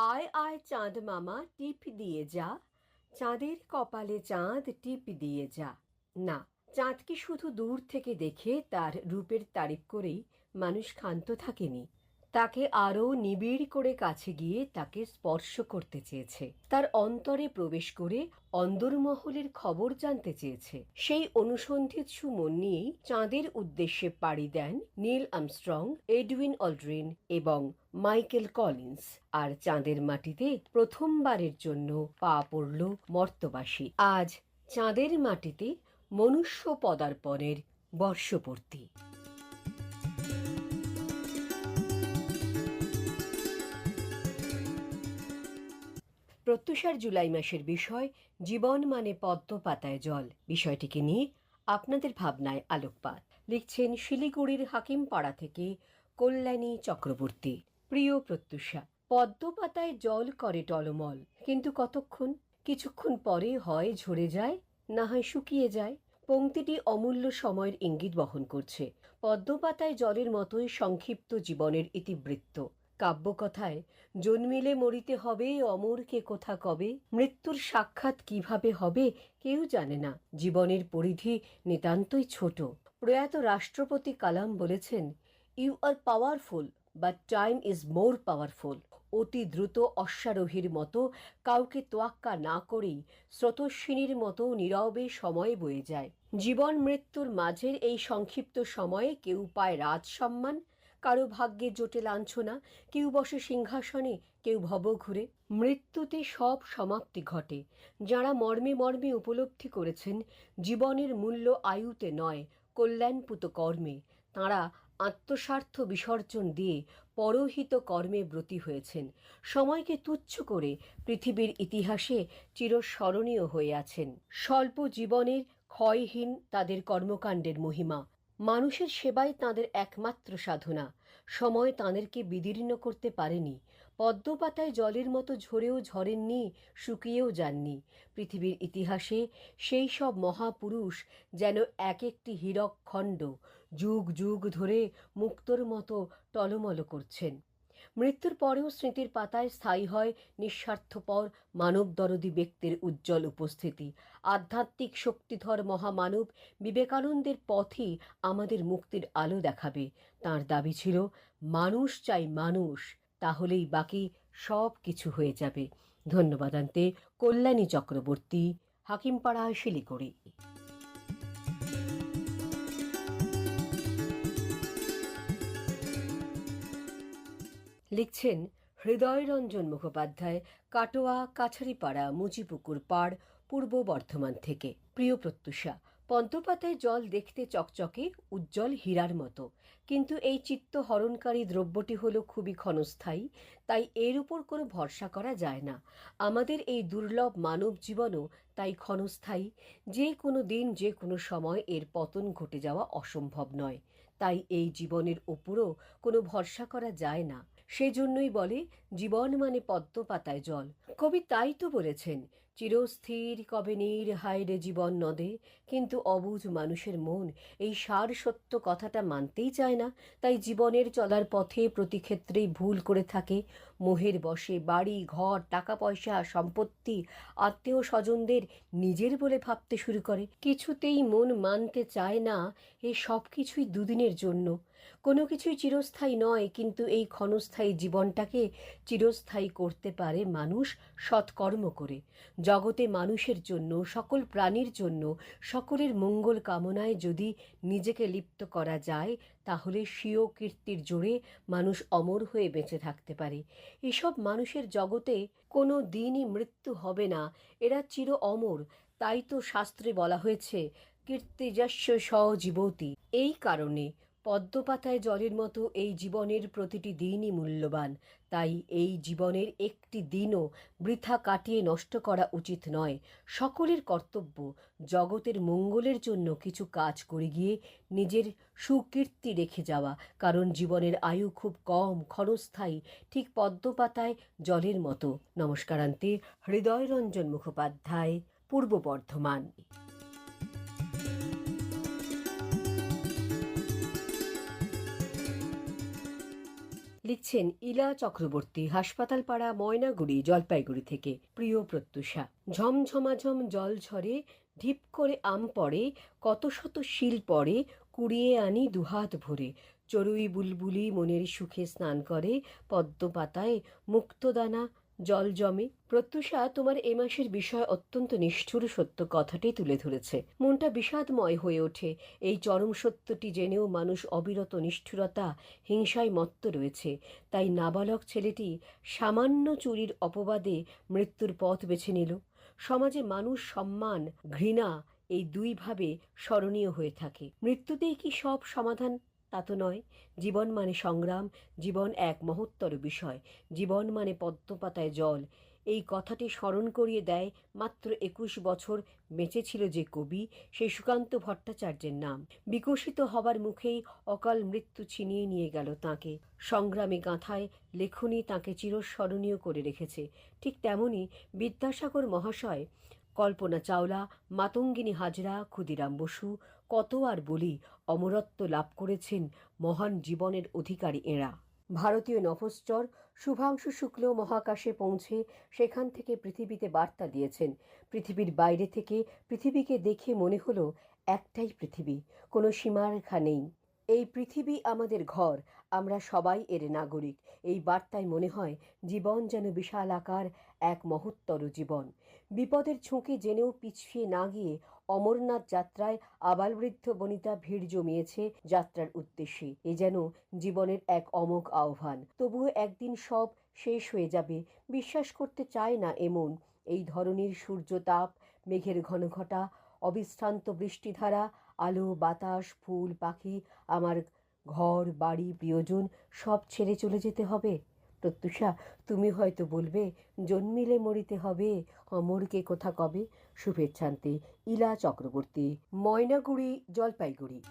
আয় আয় চাঁদ মামা, টিপ দিয়ে যা। চাঁদের কপালে চাঁদ, টিপ দিয়ে যা। না, চাঁদকে শুধু দূর থেকে দেখে তার রূপের তারিফ করেই মানুষ ক্ষান্ত থাকেনি। তাকে আরও নিবিড় করে কাছে গিয়ে তাকে স্পর্শ করতে চেয়েছে। তার অন্তরে প্রবেশ করে অন্দরমহলের খবর জানতে চেয়েছে। সেই অনুসন্ধিৎসু মন নিয়েই চাঁদের উদ্দেশ্যে পাড়ি দেন নীল আমস্ট্রং, এডউইন অলড্রিন এবং মাইকেল কলিন্স। আর চাঁদের মাটিতে প্রথমবারের জন্য পা পড়ল মর্তবাসী। আজ চাঁদের মাটিতে মনুষ্য পদার্পণের বর্ষপূর্তি। প্রত্যুষার জুলাই মাসের বিষয়, জীবন মানে পদ্ম পাতায় জল। বিষয়টিকে নিয়ে আপনাদের ভাবনায় আলোকপাত। লিখছেন শিলিগুড়ির হাকিমপাড়া থেকে কল্যাণী চক্রবর্তী। প্রিয় প্রত্যুষা, পদ্ম পাতায় জল করে টলমল, কিন্তু কতক্ষণ? কিছুক্ষণ পরে হয় ঝরে যায়, না হয় শুকিয়ে যায়। পংক্তিটি অমূল্য সময়ের ইঙ্গিত বহন করছে। পদ্মপাতায় জলের মতোই সংক্ষিপ্ত জীবনের ইতিবৃত্ত। কাব্যকথায়, জন্মিলে মরিতে হবে, অমরকে কোথা কবে, মৃত্যুর সাক্ষাৎ কীভাবে হবে, কেউ জানে না। জীবনের পরিধি নিতান্তই ছোট। প্রয়াত রাষ্ট্রপতি কালাম বলেছেন you are powerful but time is more powerful অতি দ্রুত অশ্বারোহীর মতো কাউকে তোয়াক্কা না করেই স্রোতস্বিনীর মতো নীরবে সময় বয়ে যায়। জীবন মৃত্যুর মাঝের এই সংক্ষিপ্ত সময়ে কেউ পায় রাজ সম্মান কারও ভাগ্যে জোটে লাঞ্ছনা, কেউ বসে সিংহাসনে, কেউ ভব ঘুরে। মৃত্যুতে সব সমাপ্তি ঘটে। যাঁরা মর্মে মর্মে উপলব্ধি করেছেন, জীবনের মূল্য আয়ুতে নয়, কল্যাণপুত কর্মে। তাঁরা আত্মস্বার্থ বিসর্জন দিয়ে পরহিত কর্মে ব্রতী হয়েছেন। সময়কে তুচ্ছ করে পৃথিবীর ইতিহাসে চিরস্মরণীয় হয়ে আছেন। স্বল্প জীবনের ক্ষয়হীন তাদের কর্মকাণ্ডের মহিমা। মানুষের সেবাই তাঁদের একমাত্র সাধনা। সময় তাঁদেরকে বিদীর্ণ করতে পারেনি। পদ্মপাতায় জলের মতো ঝরেও ঝরেননি, শুকিয়েও যাননি। পৃথিবীর ইতিহাসে সেই সব মহাপুরুষ যেন এক একটি হীরক খণ্ড যুগ যুগ ধরে মুক্তর মতো টলমল করছেন। মৃত্যুর পরেও স্মৃতির পাতায় স্থায়ী হয় নিঃস্বার্থপর মানবদরদী ব্যক্তির উজ্জ্বল উপস্থিতি। আধ্যাত্মিক শক্তিধর মহামানব বিবেকানন্দের পথই আমাদের মুক্তির আলো দেখাবে। তার দাবি ছিল, মানুষ চাই মানুষ, তাহলেই বাকি সব কিছু হয়ে যাবে। ধন্যবাদ আনতে কল্যাণী চক্রবর্তী হাকিমপাড়া শিলিগুড়ি। লিখছেন হৃদয়রঞ্জন মুখোপাধ্যায়, কাটোয়া, কাছারিপাড়া মুচিপুকুর পাড়, পূর্ব বর্ধমান থেকে। প্রিয় প্রত্যুষা পদ্মপাতায় জল দেখতে চকচকে, উজ্জ্বল হীরার মতো। কিন্তু এই চিত্ত হরণকারী দ্রব্যটি হল খুবই ক্ষণস্থায়ী, তাই এর উপর কোনো ভরসা করা যায় না। আমাদের এই দুর্লভ মানব জীবনও তাই ক্ষণস্থায়ী। যে কোনো দিন, যে কোনো সময় এর পতন ঘটে যাওয়া অসম্ভব নয়। তাই এই জীবনের ওপরও কোনো ভরসা করা যায় না। সেজন্যই বলে, জীবন মানে পদ্ম পাতায় জল। কবি তাই তো বলেছেন, চিরস্থির কবে নীর হায়রে জীবন নদে। কিন্তু অবুঝ মানুষের মন এই সার সত্য কথাটা মানতেই চায় না। তাই জীবনের চলার পথে প্রতি ক্ষেত্রেই ভুল করে থাকে। মোহের বসে, বাড়ি, ঘর টাকা পয়সা সম্পত্তি আত্মীয় স্বজনদের নিজের বলে ভাবতে শুরু করে। কিছুতেই মন মানতে চায় না এ সব কিছুই দুদিনের জন্য। কোনো কিছুই চিরস্থায়ী নয়, কিন্তু এই ক্ষণস্থায়ী জীবনটাকে চিরস্থায়ী করতে পারে মানুষ সৎকর্ম করে। জগতে মানুষের জন্য, সকল প্রাণীর জন্য, সকলের মঙ্গল কামনায় যদি নিজেকে লিপ্ত করা যায়, তাহলে স্বীয় কীর্তির জোরে মানুষ অমর হয়ে বেঁচে থাকতে পারে। এসব মানুষের জগতে কোনো দিনই মৃত্যু হবে না, এরা চির অমর। তাই তো শাস্ত্রে বলা হয়েছে কীর্তিযস্য সজীবতী এই কারণে পদ্মপাতায় জলের মতো এই জীবনের প্রতিটি দিনই মূল্যবান। তাই এই জীবনের একটি দিনও বৃথা কাটিয়ে নষ্ট করা উচিত নয়। সকলের কর্তব্য জগতের মঙ্গলের জন্য কিছু কাজ করে গিয়ে নিজের সুকীর্তি রেখে যাওয়া। কারণ জীবনের আয়ু খুব কম, ক্ষণস্থায়ী, ঠিক পদ্মপাতায় জলের মতো। নমস্কারান্তে, হৃদয়রঞ্জন মুখোপাধ্যায়, পূর্ব বর্ধমান। লিখছেন ইলা চক্রবর্তী হাসপাতাল পাড়া ময়নাগুড়ি, জলপাইগুড়ি থেকে। প্রিয় প্রত্যুষা, ঝমঝমাঝম জল ঝরে, ঢিপ করে আম পড়ে, কত শত শিল পড়ে, কুড়িয়ে আনি দুহাত ভরে। চড়ুই বুলবুলি মনের সুখে স্নান করে, পদ্ম পাতায় মুক্তদানা জল জমে। প্রত্যুষা তোমার এ মাসের বিষয় অত্যন্ত নিষ্ঠুর সত্য কথাটি তুলে ধরেছে। মনটা বিষাদময় হয়ে ওঠে। এই চরম সত্যটি জেনেও মানুষ অবিরত নিষ্ঠুরতা, হিংসায় মত্ত রয়েছে। তাই নাবালক ছেলেটি সামান্য চুরির অপবাদে মৃত্যুর পথ বেছে নিল। সমাজে মানুষ সম্মান, ঘৃণা এই দুইভাবে স্মরণীয় হয়ে থাকে। মৃত্যুতেই কি সব সমাধান? তা তো নয়। জীবন মানে সংগ্রাম, জীবন এক মহত্তর বিষয়। জীবন মানে পদ্মপাতায় জল। এই কথাটি স্মরণ করিয়ে দেয় মাত্র একুশ বছর বেঁচে ছিল যে কবি, সেই সুকান্ত ভট্টাচার্যের নাম। বিকশিত হবার মুখেই অকাল মৃত্যু ছিনিয়ে নিয়ে গেল তাঁকে। সংগ্রামে গাঁথায় লেখনী তাঁকে চিরস্মরণীয় করে রেখেছে। ঠিক তেমনি বিদ্যাসাগর মহাশয় কল্পনা চাওলা, মাতঙ্গিনী হাজরা, ক্ষুদিরাম বসু, কত আর বলি অমরত্ব লাভ করেছেন মহান জীবনের অধিকারী এঁরা। ভারতীয় নভশ্চর শুভাংশু শুক্ল মহাকাশে পৌঁছে সেখান থেকে পৃথিবীতে বার্তা দিয়েছেন। পৃথিবীর বাইরে থেকে পৃথিবীকে দেখে মনে হলো একটাই পৃথিবী, কোনো সীমারেখা নেই। এই পৃথিবী আমাদের ঘর, আমরা সবাই এর নাগরিক। এই বার্তায় মনে হয়, জীবন যেন বিশাল আকার, এক মহত্তর জীবন। বিপদের ঝুঁকি জেনেও পিছিয়ে না গিয়ে অমরনাথ যাত্রায় আবালবৃদ্ধ বনিতা ভিড় জমিয়েছে যাত্রার উদ্দেশ্যে। এ যেন জীবনের এক অমোঘ আহ্বান। তবুও একদিন সব শেষ হয়ে যাবে, বিশ্বাস করতে চায় না এমন। এই ধরনের সূর্যতাপ, মেঘের ঘনঘটা, অবিশ্রান্ত বৃষ্টিধারা আলো, বাতাস, ফুল, পাখি, আমার ঘর, বাড়ি, প্রিয়জন, সব ছেড়ে চলে যেতে হবে। প্রত্যুষা, তুমি হয়তো বলবে, জন্মিলে মরিতে হবে। অমরকে কোথা কবে? শুভেচ্ছান্তি, ইলা চক্রবর্তী, ময়নাগুড়ি, জলপাইগুড়ি।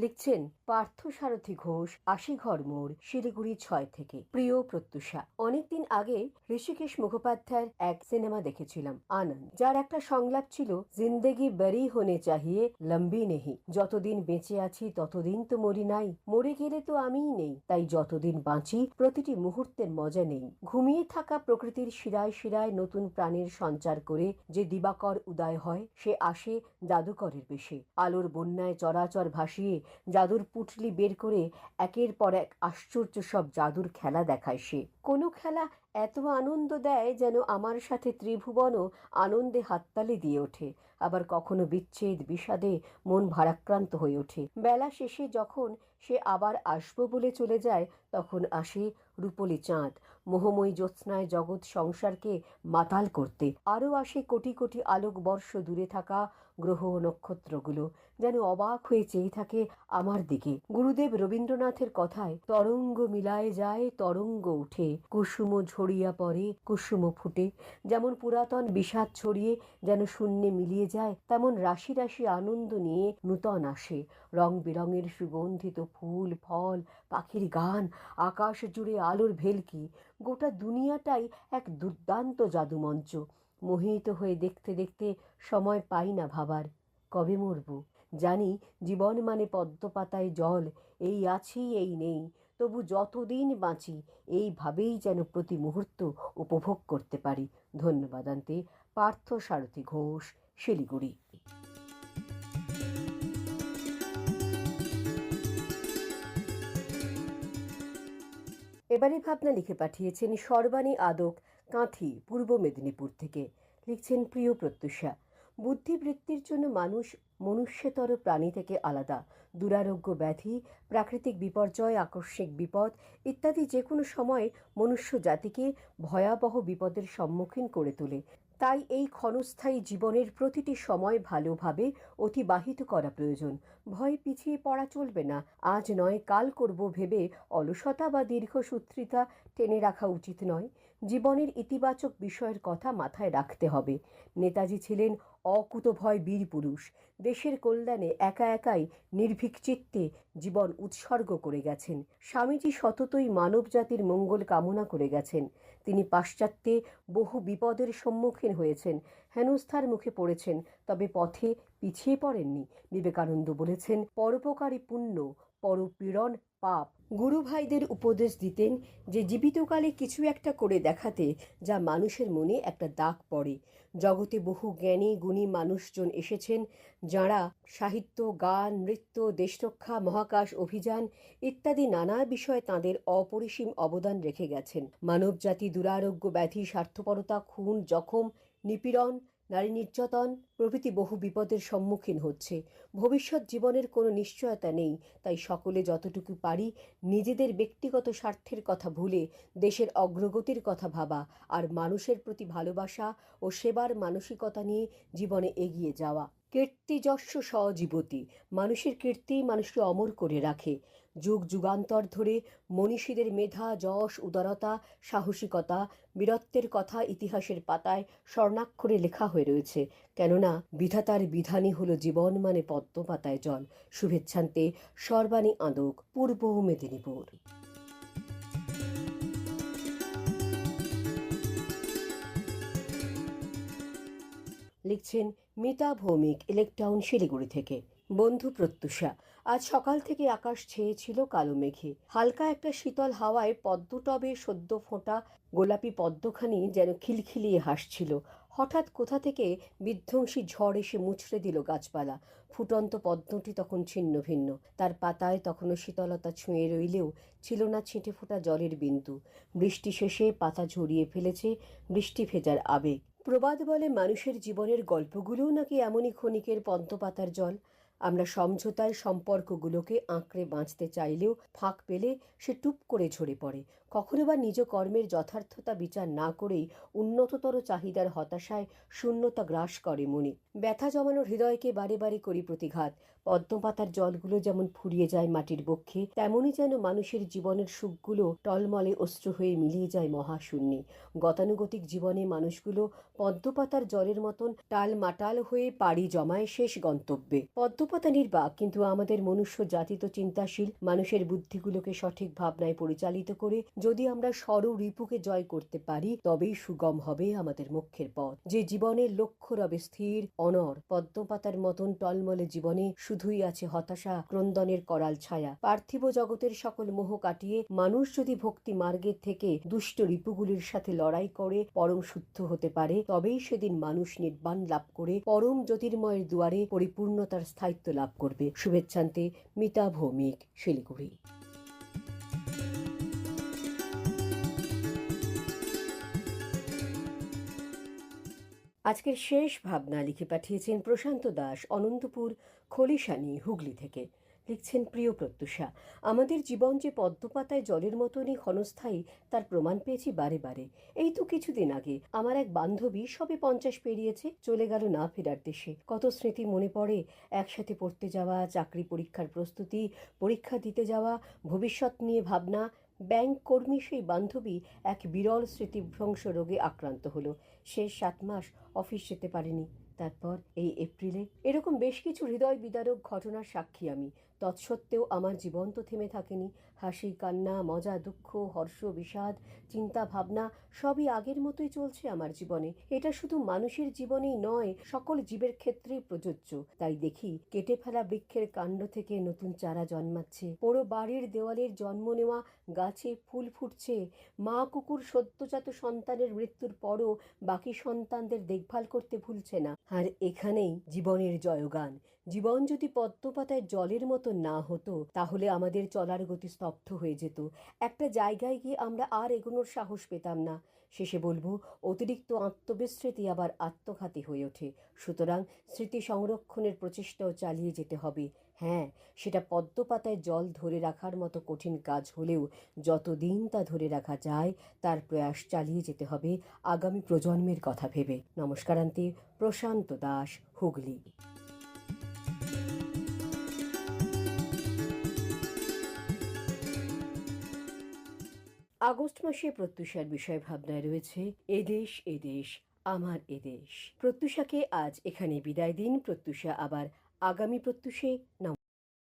লিখছেন পার্থ সারথী ঘোষ, আশিঘর মোড়, শিলিগুড়ি ছয় থেকে। প্রিয় প্রত্যুষা, অনেকদিন আগে ঋষিকেশ মুখোপাধ্যায়ের এক সিনেমা দেখেছিলাম, আনন্দ। যার একটা সংলাপ ছিল, জিন্দেগি বেরি হনে চাহিয়ে, লম্বি নেহি। যতদিন বেঁচে আছি, ততদিন তো মরি নাই। মরে গেলে তো আমিই নেই। তাই যতদিন বাঁচি, প্রতিটি মুহূর্তের মজা নেই। ঘুমিয়ে থাকা প্রকৃতির শিরায় শিরায় নতুন প্রাণের সঞ্চার করে যে দিবাকর উদয় হয়, সে আসে জাদুকরের বেশে। আলোর বন্যায় চরাচর ভাসিয়ে জাদুর পুটলি বের করে একের পর এক আশ্চর্য সব জাদুর খেলা দেখায় সে। কোনো খেলা এত আনন্দ দেয় যেন আমার সাথে ত্রিভুবনও আনন্দে হাততালি দিয়ে ওঠে, আবার কখনো বিচ্ছেদ, বিষাদে মন ভারাক্রান্ত হয়ে ওঠে। বেলা শেষে যখন সে আবার আসব বলে চলে যায়, তখন আসে রূপলি চাঁদ, মোহময়ী জ্যোৎস্নায় জগৎ সংসারকে মাতাল করতে। আরও আসে কোটি কোটি আলোক বর্ষ দূরে থাকা গ্রহ নক্ষত্রগুলো যেন অবাক হয়ে চেয়ে থাকে আমার দিকে। গুরুদেব রবীন্দ্রনাথের কথায় তরঙ্গ মিলায় যায়, তরঙ্গ উঠে, কুসুম ঝরিয়া পড়ে, কুসুম ফুটে। যেমন পুরাতন বিষাদ ছড়িয়ে যেন শূন্যে মিলিয়ে যায়, তেমন রাশি রাশি আনন্দ নিয়ে নূতন আসে। রং বেরঙের সুগন্ধিত ফুল, ফল, পাখির গান, আকাশ জুড়ে আলোর ভেলকি। গোটা দুনিয়াটাই এক দুর্দান্ত জাদুমঞ্চ। মোহিত হয়ে দেখতে দেখতে সময় পাই না ভাবার। কবে মরব? জানি জীবন মানে পদ্ম পাতায় জল, এই আছি, এই নেই। তবু যতদিন বাঁচি, এইভাবেই যেন প্রতি মুহূর্ত উপভোগ করতে পারি। ধন্যবাদ আন্তে, পার্থ সারথী ঘোষ, শিলিগুড়ি। এবারে ভাবনা লিখে পাঠিয়েছেন সর্বাণী আদক। কাঁথি পূর্ব মেদিনীপুর থেকে লিখছেন প্রিয় প্রত্যুষা। বুদ্ধিবৃত্তির জন্য মানুষ মনুষ্যতর প্রাণী থেকে আলাদা। দুরারোগ্য ব্যাধি, প্রাকৃতিক বিপর্যয়, আকস্মিক বিপদ ইত্যাদি যে কোনো সময় মনুষ্য জাতিকে ভয়াবহ বিপদের সম্মুখীন করে তোলে। তাই এই ক্ষণস্থায়ী জীবনের প্রতিটি সময় ভালোভাবে অতিবাহিত করা প্রয়োজন। ভয় পিছিয়ে পড়া চলবে না। আজ নয়, কাল করব ভেবে অলসতা বা দীর্ঘসূত্রিতা টেনে রাখা উচিত নয়। জীবনের ইতিবাচক বিষয়ের কথা মাথায় রাখতে হবে। নেতাজি ছিলেন অকুতভয় বীর পুরুষ। দেশের কল্যাণে একা একাই নির্ভীক চিত্তে জীবন উৎসর্গ করে গেছেন। স্বামীজি সততই মানব জাতির মঙ্গল কামনা করে গেছেন। তিনি পাশ্চাত্যে বহু বিপদের সম্মুখীন হয়েছেন। হেনস্থার মুখে পড়েছেন, তবে পথে পিছিয়ে পড়েননি। বিবেকানন্দ বলেছেন, পরোপকারী পুণ্য, পরপীড়ন পাপ গুরু ভাইদের উপদেশ দিতেন যে জীবিতকালে কিছু একটা করে দেখাতে যা মানুষের মনে একটা দাগ পড়ে। জগতে বহু জ্ঞানী, গুণী মানুষজন এসেছেন যাঁরা সাহিত্য, গান, নৃত্য, দেশরক্ষা, মহাকাশ, অভিযান ইত্যাদি নানা বিষয়ে তাঁদের অপরিসীম অবদান রেখে গেছেন। মানবজাতি দুরারোগ্য ব্যাধি, স্বার্থপরতা, খুন, জখম, নিপীড়ন নারী নির্যাতন প্রভৃতি বহু বিপদের সম্মুখীন হচ্ছে। ভবিষ্যৎ জীবনের কোনো নিশ্চয়তা নেই, তাই সকলে যতটুকু পারি নিজেদের ব্যক্তিগত স্বার্থের কথা ভুলে, দেশের অগ্রগতির কথা ভাবা আর মানুষের প্রতি ভালোবাসা ও সেবার মানসিকতা নিয়ে জীবনে এগিয়ে যাওয়া। কীর্তিযশ সজীবতী। মানুষের কীর্তি মানুষকে অমর করে রাখে। যুগ যুগান্তর ধরে মনীষীদের মেধা, যশ, উদারতা, সাহসিকতা, বীরত্বের কথা ইতিহাসের পাতায় স্বর্ণাক্ষরে লেখা হয়ে রয়েছে। কেননা, বিধাতার বিধানই হলো জীবন মানে পদ্ম পাতায় জল। শুভেচ্ছান্তে সর্বাণী আদক, পূর্ব মেদিনীপুর। লিখছেন মিতা ভৌমিক ইলেকটাউন শিলিগুড়ি থেকে। বন্ধু প্রত্যুষা, আজ সকাল থেকে আকাশ ছেয়েছিল কালো মেঘে। হালকা একটা শীতল হাওয়ায় পদ্মটবে সদ্য ফোঁটা গোলাপি পদ্মখানি যেন খিলখিলিয়ে হাসছিল। হঠাৎ কোথা থেকে বিধ্বংসী ঝড় এসে মুছড়ে দিল গাছপালা। ফুটন্ত পদ্মটি তখন ছিন্ন ভিন্ন। তার পাতায় তখনও শীতলতা ছুঁয়ে রইলেও ছিল না ছিটে ফোটা জলের বিন্দু। বৃষ্টি শেষে পাতা ঝরিয়ে ফেলেছে বৃষ্টি ভেজার আবেগ। প্রবাদ বলে মানুষের জীবনের গল্পগুলোও নাকি এমনই ক্ষণিকের পন্তপাতার জল। আমরা সমঝোতায় সম্পর্কগুলোকে আঁকড়ে বাঁচতে চাইলেও ফাঁক পেলে সে টুপ করে ঝরে পড়ে। কখনো বা নিজ কর্মের যথার্থতা বিচার না করেই উন্নততর চাহিদার হতাশায় শূন্যতা গ্রাস করে মনে। ব্যথা জমানো হৃদয়কে বারে বারে করি প্রতিঘাত। পদ্মপাতার জলগুলো যেমন ফুরিয়ে যায় মাটির বক্ষে, তেমনই যেন মানুষের জীবনের সুখগুলো টলমলে অস্ত্র হয়ে মিলিয়ে যায় মহাশূন্যে। গতানুগতিক জীবনে মানুষগুলো পদ্মপাতার জলের মতন টাল মাটাল হয়ে পাড়ি জমায় শেষ গন্তব্যে। পদ্মপাতা নির্বাক, কিন্তু আমাদের মনুষ্য জাতিত চিন্তাশীল। মানুষের বুদ্ধিগুলোকে সঠিক ভাবনায় পরিচালিত করে যদি আমরা সর রিপুকে জয় করতে পারি, তবেই সুগম হবে আমাদের মুখ্যের পথ। যে জীবনের লক্ষ্য রবে স্থির, অনর, পদ্মপাতার মতন টলমলে জীবনে শুধুই আছে হতাশা, ক্রন্দনের করাল ছায়া। পার্থিব জগতের সকল মোহ কাটিয়ে মানুষ যদি ভক্তি মার্গের থেকে দুষ্ট রিপুগুলির সাথে লড়াই করে, পরম শুদ্ধ হতে পারে, তবেই সেদিন মানুষ নির্বাণ লাভ করে, পরম জ্যোতির্ময়ের দুয়ারে পরিপূর্ণতার স্থায়িত্ব লাভ করবে। শুভেচ্ছান্তে মিতা ভৌমিক, শিলিগুড়ি। আজকের শেষ ভাবনা লিখে পাঠিয়েছেন প্রশান্ত দাস, অনন্তপুর, খলিশানি, হুগলি থেকে। লিখছেন প্রিয় প্রত্যুষা, আমাদের জীবন যে পদ্মপাতায় জলের মতনই ক্ষণস্থায়ী, তার প্রমাণ পেয়েছি বারে বারে। এই তো কিছুদিন আগে, আমার এক বান্ধবী সবে পঞ্চাশ পেরিয়েছে, চলে গেল না ফেরার দেশে। কত স্মৃতি মনে পড়ে, একসাথে পড়তে যাওয়া, চাকরি পরীক্ষার প্রস্তুতি, পরীক্ষা দিতে যাওয়া, ভবিষ্যৎ নিয়ে ভাবনা ব্যাংক কর্মী সেই বান্ধবী এক বিরল স্মৃতিভ্রংশ রোগে আক্রান্ত হলো। শেষ সাত মাস অফিস যেতে পারেনি। তারপর এই এপ্রিলে এরকম বেশ কিছু হৃদয় বিদারক ঘটনার সাক্ষী আমি। তৎসত্ত্বেও আমার জীবন তো থেমে থাকেনি। হাসি, কান্না, মজা, দুঃখ, হর্ষ, বিষাদ, চিন্তা, ভাবনা সবই আগের মতোই চলছে আমার জীবনে। এটা শুধু মানুষের জীবনেই নয়, সকল জীবের ক্ষেত্রেই প্রযোজ্য। তাই দেখি, কেটে ফেলা বৃক্ষের কাণ্ড থেকে নতুন চারা জন্মাচ্ছে। পোড়ো বাড়ির দেওয়ালের জন্ম নেওয়া গাছে ফুল ফুটছে। মা কুকুর সদ্যজাত সন্তানের মৃত্যুর পরও বাকি সন্তানদের দেখভাল করতে ভুলছে না। আর এখানেই জীবনের জয়গান। জীবন যদি পদ্মপাতায় জলের মতো না হতো, তাহলে আমাদের চলার গতি স্তব্ধ হয়ে যেত। একটা জায়গায় গিয়ে আমরা আর এগোনোর সাহস পেতাম না। শেষে বলব, অতিরিক্ত আত্মবিস্মৃতি আবার আত্মঘাতী হয়ে ওঠে। সুতরাং স্মৃতি সংরক্ষণের প্রচেষ্টাও চালিয়ে যেতে হবে। হ্যাঁ সেটা পদ্মপাতায় জল ধরে রাখার মতো কঠিন কাজ হলেও যতদিন তা ধরে রাখা যায়, তার প্রয়াস চালিয়ে যেতে হবে আগামী প্রজন্মের কথা ভেবে। নমস্কারান্তি, প্রশান্ত দাস, হুগলি। আগস্ট মাসে প্রত্যুষার বিষয় ভাবনায় রয়েছে এদেশ এদেশ আমার এদেশ প্রত্যুষাকে আজ এখানে বিদায় দিন। প্রত্যুষা আবার আগামী প্রত্যুষে নম